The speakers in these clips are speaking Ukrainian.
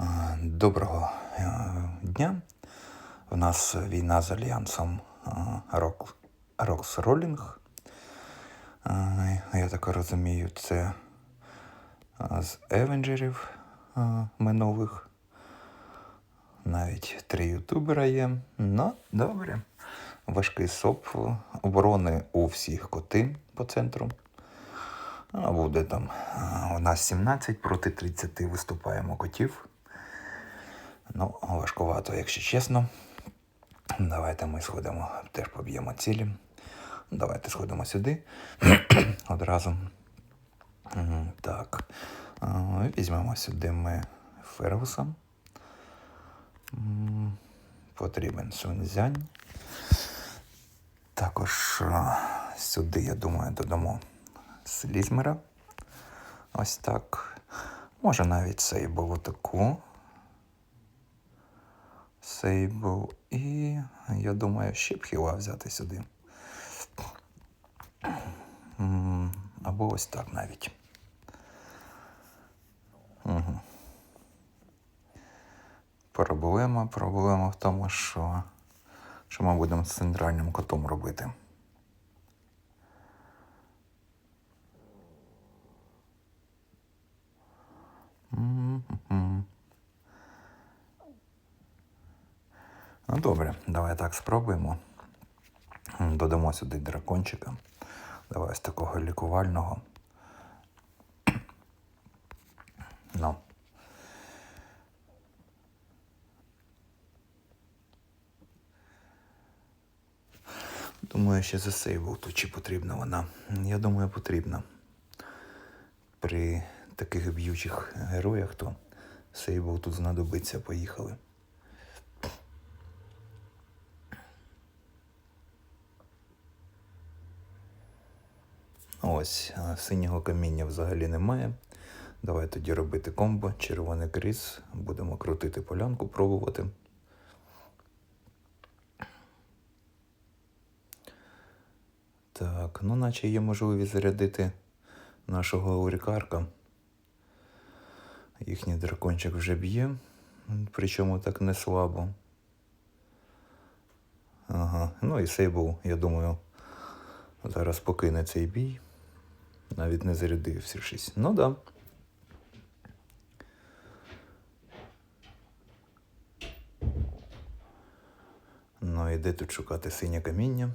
Е, Доброго е, дня. У нас війна з альянсом Rolling. Е, Я так розумію, це з Евенджерів ми нових. Навіть три ютубера є. Ну, добре. Важкий соп оборони у всіх коти по центру. Буде там у нас 17 проти 30 виступаємо котів. Ну, важкувато, якщо чесно. Давайте ми сходимо, теж поб'ємо цілі. Давайте сходимо сюди одразу. Так. Візьмемо сюди ми Фергуса. Потрібен Суньцзянь. Також сюди, я думаю, додамо Слізмера. Ось так. Може навіть Сейбл отаку. Сейбл. І я думаю, ще б хіла взяти сюди. Або ось так навіть. Угу. Проблема, проблема в тому, що, що ми будемо з центральним котом робити. Ну добре, давай так спробуємо. Додамо сюди дракончика. Давай з такого лікувального. Ну. Думаю, ще засейвив тут чи потрібна вона. Я думаю, потрібна. При таких б'ючих героях, то сейвел тут знадобиться. Поїхали. Ось, синього каміння взагалі немає. Давай тоді робити комбо, червоний кріс. Будемо крутити полянку, пробувати. Так, ну наче є можливість зарядити нашого аурікарка. Їхній дракончик вже б'є, причому так не слабо. Ага, ну і Сейбл, я думаю, зараз покине цей бій. Навіть не зарядився щось. Ну да. Ну і де тут шукати синє каміння?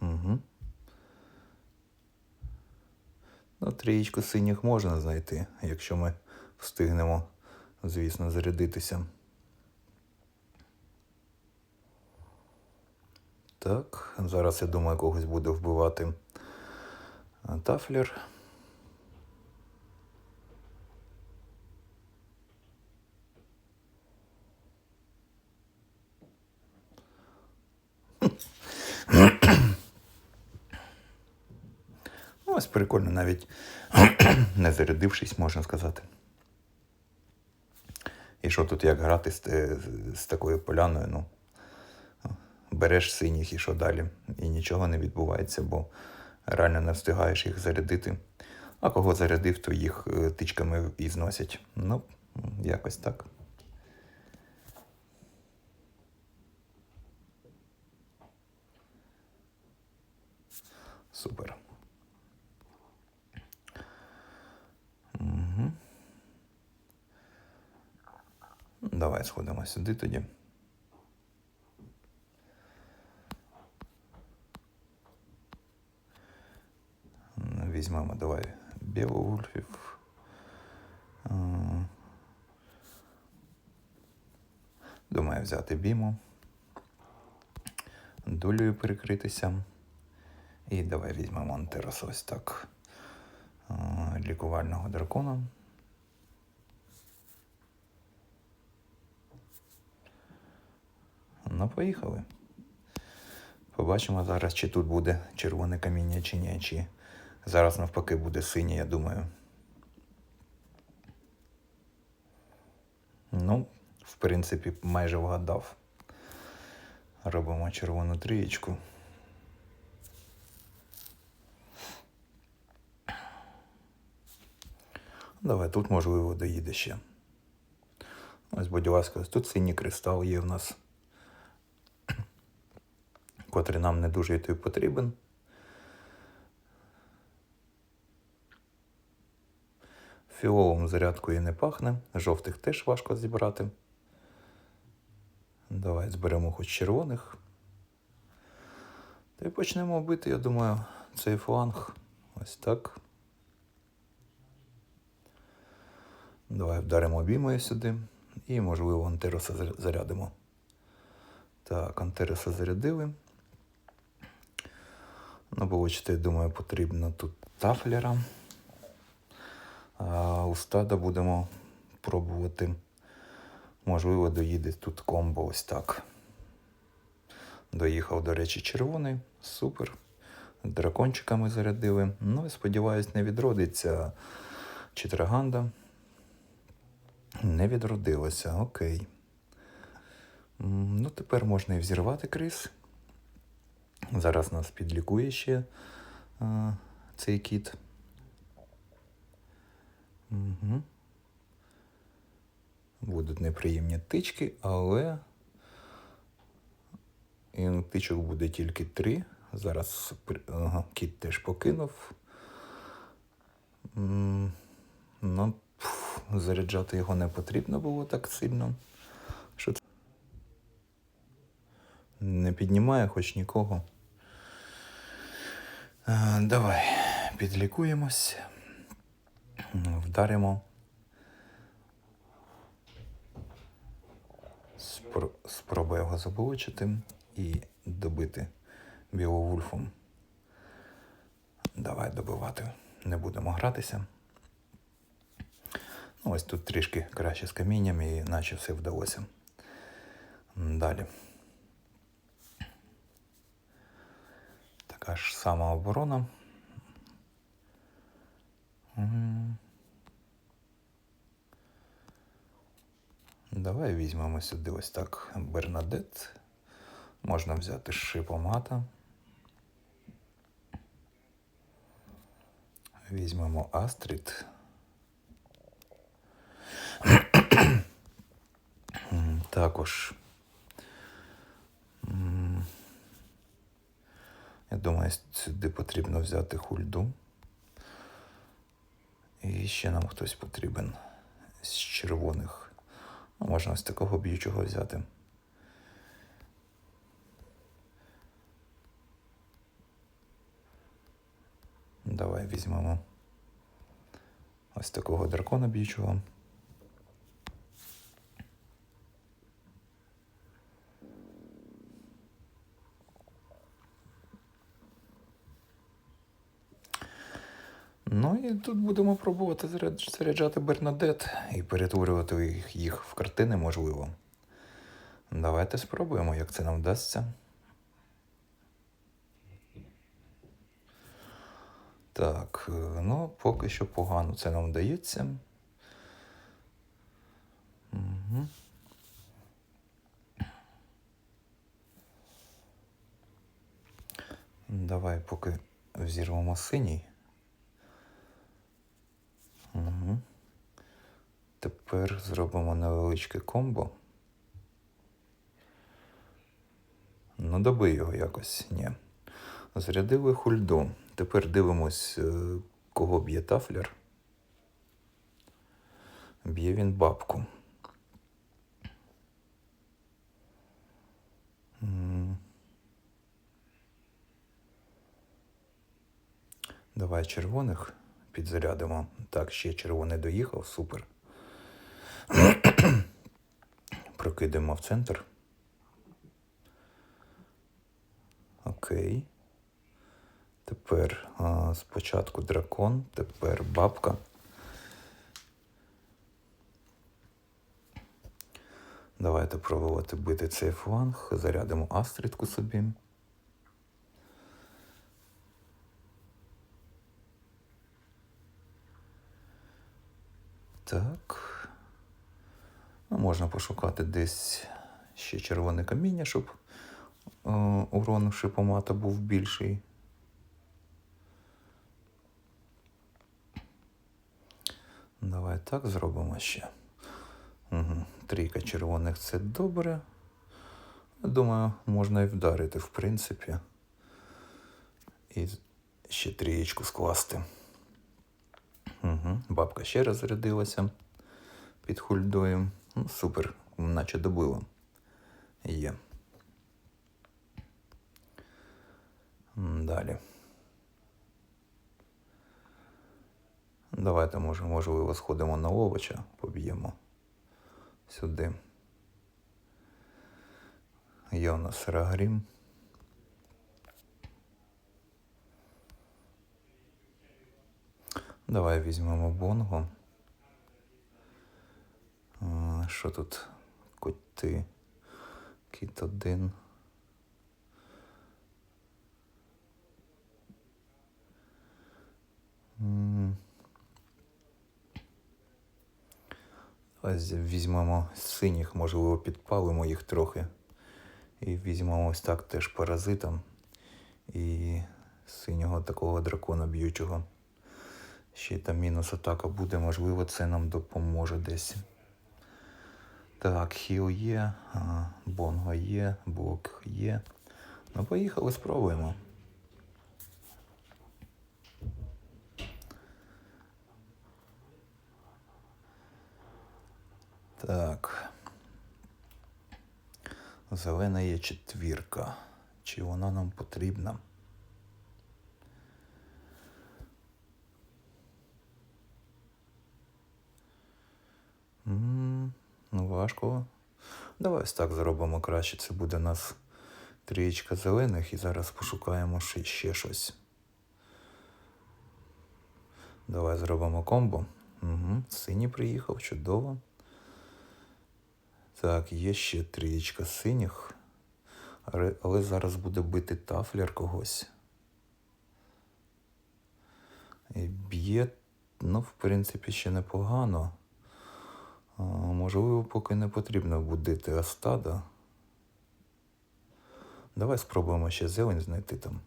Угу. Ну, трієчку синіх можна знайти, якщо ми встигнемо, звісно, зарядитися. Так, зараз я думаю, когось буде вбивати тафлер. Ось прикольно, навіть не зарядившись, можна сказати. І що тут як грати з, те- з такою поляною? Ну, береш синіх і що далі? І нічого не відбувається, бо реально не встигаєш їх зарядити. А кого зарядив, то їх е, тичками і зносять. Ну, якось так. Супер. Угу. Давай сходимо сюди тоді. Візьмемо давай Беовульфів. М. Думаю, взяти біму. Долею перекритися. І давай візьмемо Антерос ось так. Е, Лікувального дракона. Ну, поїхали. Побачимо зараз, чи тут буде червоне каміння, чи ні, чи зараз навпаки буде синє, я думаю. Ну, в принципі, майже вгадав. Робимо червону трієчку. Давай, тут можливо доїде ще. Ось, будь ласка, тут синій кристал є в нас, котрий нам не дуже і потрібен. Фіоловим зарядкою не пахне, жовтих теж важко зібрати. Давай зберемо хоч червоних. Та й почнемо бити, я думаю, цей фланг. Ось так. Давай вдаримо обіймою сюди. І, можливо, Антероса зарядимо. Так, Антероса зарядили. Ну, бачите, я думаю, потрібно тут тафлера. У стада будемо пробувати. Можливо, доїде тут комбо ось так. Доїхав, до речі, червоний. Супер. Дракончиками зарядили. Ну і сподіваюсь, не відродиться Читраганда. Не відродилося, окей. Ну, тепер можна і взірвати крис. Зараз нас підлікує ще а, цей кіт. Угу. Будуть неприємні тички, але і тичок буде тільки три. Зараз ага, кіт теж покинув. Ну, заряджати його не потрібно було так сильно. Що це? Не піднімає хоч нікого. А, давай підлікуємось. Вдаримо. Спро... Його заблочити і добити біловульфом. Давай добивати. Не будемо гратися. Ну, ось тут трішки краще з камінням і наче все вдалося. Далі. Така ж сама оборона. Давай візьмемо сюди ось так Бернадет. Можна взяти шипомата. Візьмемо Астрід. Також. Я думаю, сюди потрібно взяти хульду. І ще нам хтось потрібен з червоних. Ну, можна ось такого б'ючого взяти. Давай візьмемо ось такого дракона б'ючого. Ну і тут будемо пробувати заряджати Бернадет і перетворювати їх, в картини, можливо. Давайте спробуємо, як це нам вдасться. Так, ну, поки що погано це нам вдається. Угу. Давай поки взірвемо синій. Угу. Тепер зробимо невеличке комбо. Ну, добий його якось. Ні. Зарядили хульду. Тепер дивимось, е, кого б'є тафлер. Б'є він бабку. Давай червоних підзарядимо. Так, ще червоний доїхав, супер. Прокидаємо в центр. Окей. Тепер а, спочатку дракон, тепер бабка. Давайте пробувати бити цей фланг. Зарядимо астрідку собі. Так. Ну, можна пошукати десь ще червоне каміння, щоб е, урон шипомата був більший. Давай так зробимо ще. Угу. Трійка червоних це добре. Думаю, можна і вдарити, в принципі. І ще трієчку скласти. Угу. Бабка ще раз зарядилася під хульдою. Ну, супер, наче добило. Є. Далі. Давайте, може, можливо, сходимо на овоча, поб'ємо сюди. Є у нас Рагрім. Давай візьмемо Бонго. Що тут? Коти. Кіт один. Ось візьмемо синіх, можливо, підпалимо їх трохи. І візьмемо ось так теж паразитом. І синього такого дракона б'ючого. Ще там мінус атака буде, можливо, це нам допоможе десь. Так, хіл є, а, бонго є, блок є. Ну, поїхали, спробуємо. Так. Зелена є четвірка. Чи вона нам потрібна? М, Ну, важко. Давай ось так зробимо краще. Це буде у нас трієчка зелених і зараз пошукаємо ще, щось. Давай зробимо комбо. Угу. Синій приїхав, чудово. Так, є ще трієчка синіх. Але зараз буде бити тафлер когось. І б'є, ну, в принципі, ще непогано. Можливо, поки не потрібно будити Астада. Давай спробуємо ще зелень знайти там.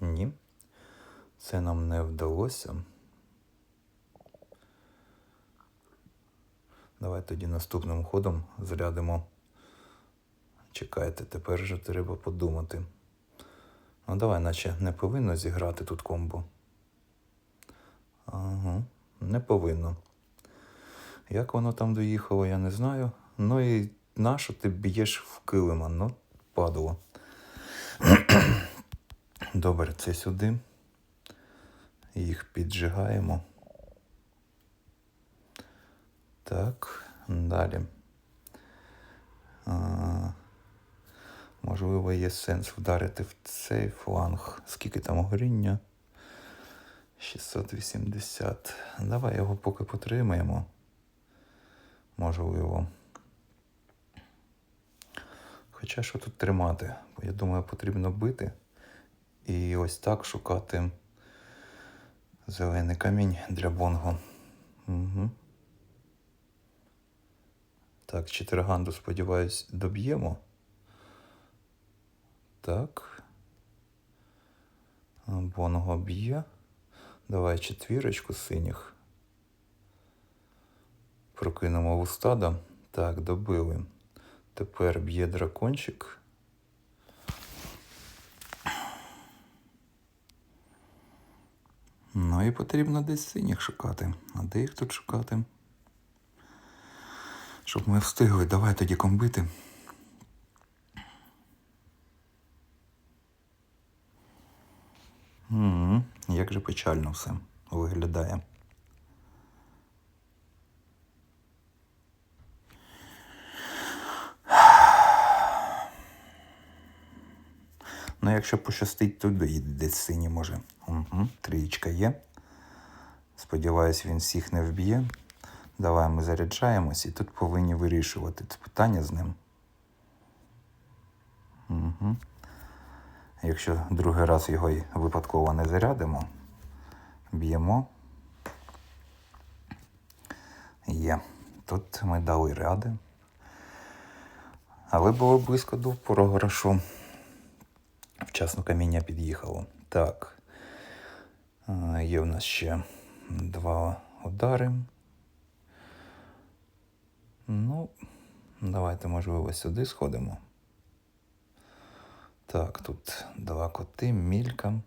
Ні. Це нам не вдалося. Давай тоді наступним ходом зарядимо. Чекайте, тепер вже треба подумати. Ну давай, наче не повинно зіграти тут комбо. Ага, не повинно. Як воно там доїхало, я не знаю. Ну і нащо ти б'єш в килима? Ну, падало. Добре, це сюди. Їх піджигаємо. Так, далі. А, можливо, є сенс вдарити в цей фланг. Скільки там горіння? 680. Давай його поки потримаємо. Можливо. Хоча що тут тримати? Бо я думаю, потрібно бити. І ось так шукати зелений камінь для бонго. Угу. Так, четверганду, сподіваюсь, доб'ємо. Так. Бонго б'є. Давай четвірочку синіх. Прокинемо вустада. Так, добили. Тепер б'є дракончик. Ну і потрібно десь синіх шукати. А де їх тут шукати? Щоб ми встигли. Давай тоді комбити. М, Як же печально все виглядає. Ну, якщо пощастить, то доїде синій може. Угу, трієчка є. Сподіваюсь, він всіх не вб'є. Давай ми заряджаємось і тут повинні вирішувати це питання з ним. Угу. Якщо другий раз його випадково не зарядимо, б'ємо. Є. Тут ми дали ради. Але було близько до програшу. Вчасно каміння під'їхало. Так. Є в нас ще два ударимо. Ну, давайте, можливо, сюди сходимо. Так, тут два коти, мілька.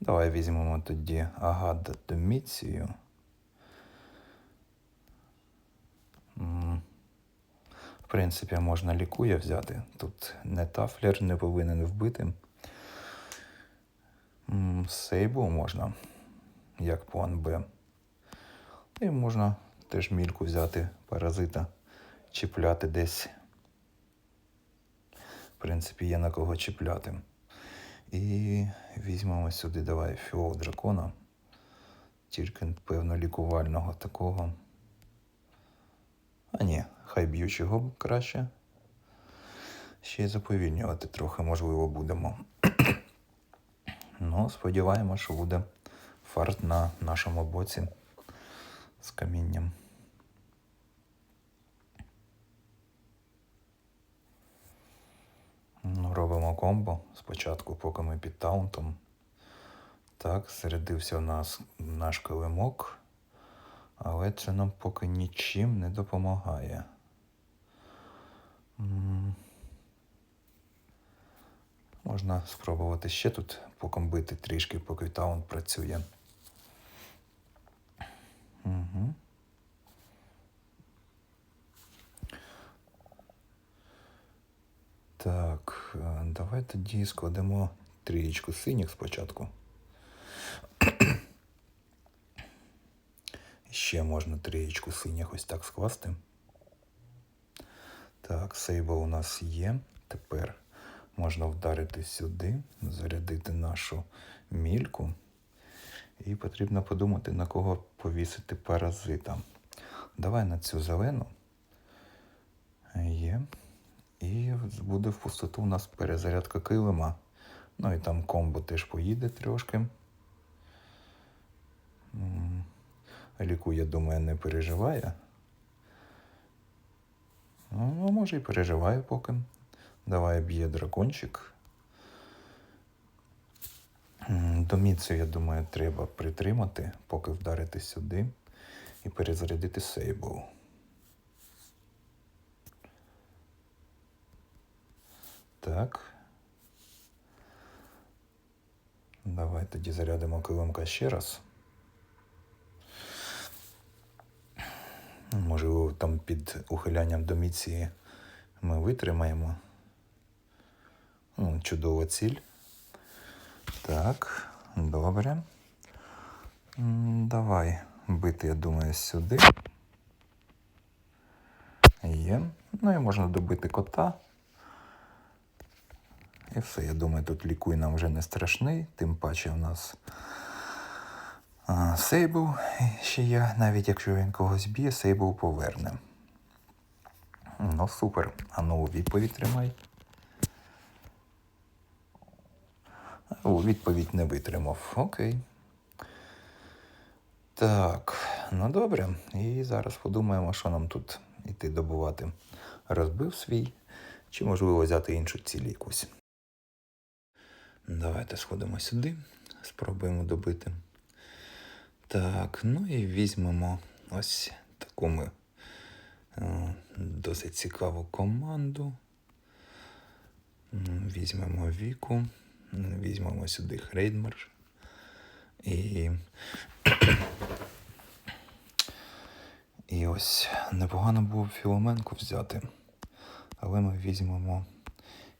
Давай візьмемо тоді агада доміцію. В принципі, можна лікує взяти. Тут не тафлер не повинен вбити. Сейбу можна, як план Б. І можна теж мільку взяти паразита, чіпляти десь. В принципі, є на кого чіпляти. І візьмемо сюди, давай, фіол дракона. Тільки, певно, лікувального такого. А ні, хай б'ючого краще. Ще й заповільнювати трохи, можливо, будемо. Ну, сподіваємося, що буде фарт на нашому боці з камінням. Ну, робимо комбо спочатку, поки ми під таунтом. Так, зарядився у нас наш килимок, але це нам поки нічим не допомагає. М. Можна спробувати ще тут покомбити трішки, поки таунт працює. Угу. Так, е, давай тоді складемо трієчку синіх спочатку. Ще можна трієчку синіх ось так скласти. Так, сейба у нас є. Тепер можна вдарити сюди, зарядити нашу мільку. І потрібно подумати, на кого повісити паразита. Давай на цю зелену. Є. І буде в пустоту у нас перезарядка килима. Ну і там комбо теж поїде трошки. Ліку, я думаю, не переживає. Ну, може і переживає поки. Давай б'є дракончик. М, Доміцю, я думаю, треба притримати, поки вдарити сюди і перезарядити сейбл. Так. Давай тоді зарядимо килимка ще раз. Можливо, там під ухилянням до міції ми витримаємо. Чудова ціль. Так, добре. Давай бити, я думаю, сюди. Є. Ну і можна добити кота. І все, я думаю, тут лікуй нам вже не страшний, тим паче в нас Сейбл ще є, навіть якщо він когось б'є, Сейбл поверне. Ну, супер. А ну відповідь тримай. У відповідь не витримав. Окей. Так, ну добре. І зараз подумаємо, що нам тут іти добувати. Розбив свій, чи можливо взяти іншу ціль якусь. Давайте сходимо сюди, спробуємо добити. Так, ну і візьмемо ось таку ми е, досить цікаву команду. Візьмемо Віку, візьмемо сюди Хрейдмар. І. І ось непогано було Філоменку взяти, але ми візьмемо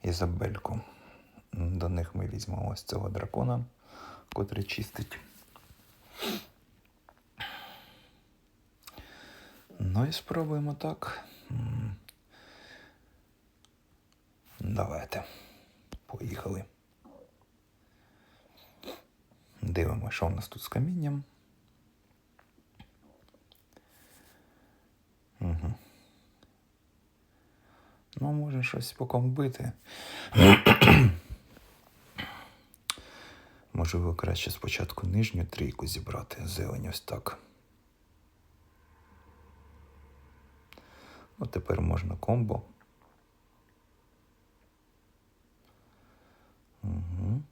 Ізабельку. До них ми візьмемо ось цього дракона, котрий чистить. Ну і спробуємо так. Давайте. Поїхали. Дивимося, що у нас тут з камінням. Угу. Ну, може щось покомбити. Можливо, краще спочатку нижню трійку зібрати, зелень ось так. От тепер можна комбо. Угу.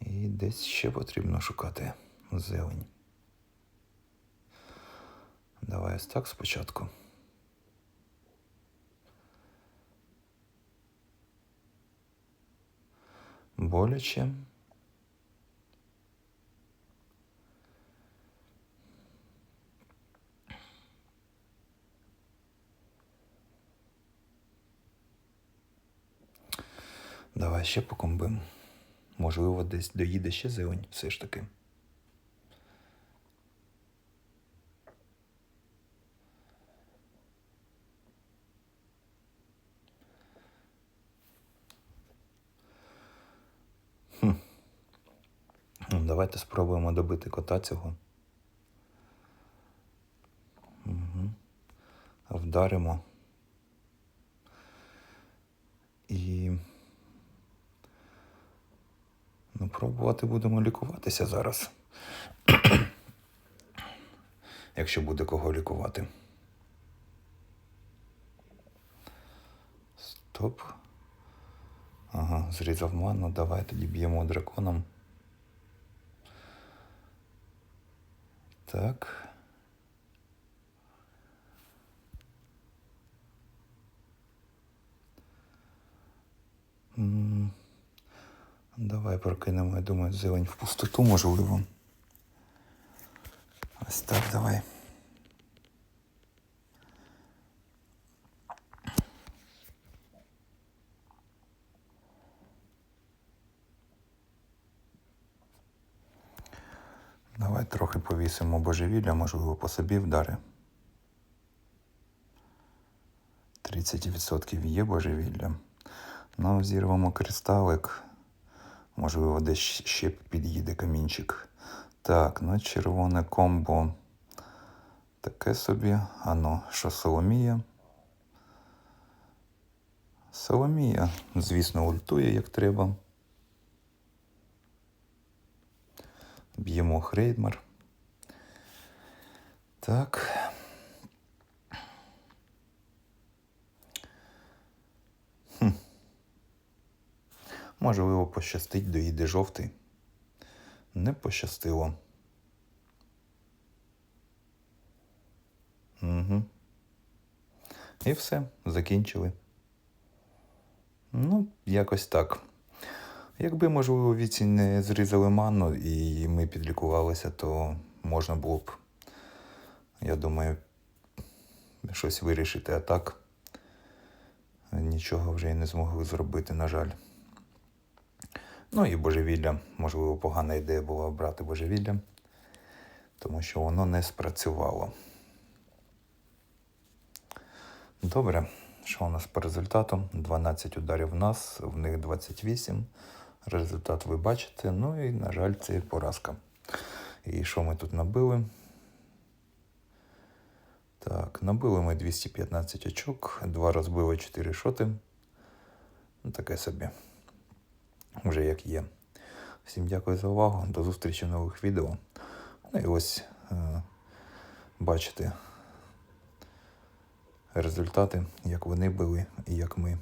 І десь ще потрібно шукати зелень. Давай ось так спочатку. Боляче. Давай ще покомбим. Можливо, десь доїде ще зелень, все ж таки. Хм. Ну, Давайте спробуємо добити кота цього. Угу. Вдаримо. І. Ну, пробувати будемо лікуватися зараз. Якщо буде кого лікувати. Стоп. Ага, зрізав ману. Давай тоді б'ємо драконом. Так. М, Давай прокинемо, я думаю, зелень в пустоту, можливо. Ось так, давай. Давай трохи повісимо божевілля, можливо, по собі вдари. 30% є божевілля. Ну, зірвемо кристалик. Можливо, десь ще під'їде камінчик. Так, ну червоне комбо. Таке собі. Ано, що Соломія? Соломія, звісно, ультує як треба. Б'ємо Хрейдмар. Так. Хм. Можливо, пощастить, доїде жовтий. Не пощастило. Угу. І все, закінчили. Ну, якось так. Якби, можливо, віці не зрізали манну і ми підлікувалися, то можна було б, я думаю, щось вирішити. А так нічого вже й не змогли зробити, на жаль. Ну і божевілля, можливо, погана ідея була брати божевілля, тому що воно не спрацювало. Добре, що у нас по результату? 12 ударів в нас, в них 28. Результат ви бачите. Ну і, на жаль, це поразка. І що ми тут набили? Так, набили ми 215 очок, два розбили 4 шоти. Ну, таке собі. Вже як є. Всім дякую за увагу. До зустрічі в нових відео. Ну і ось е, бачите результати, як вони були і як ми.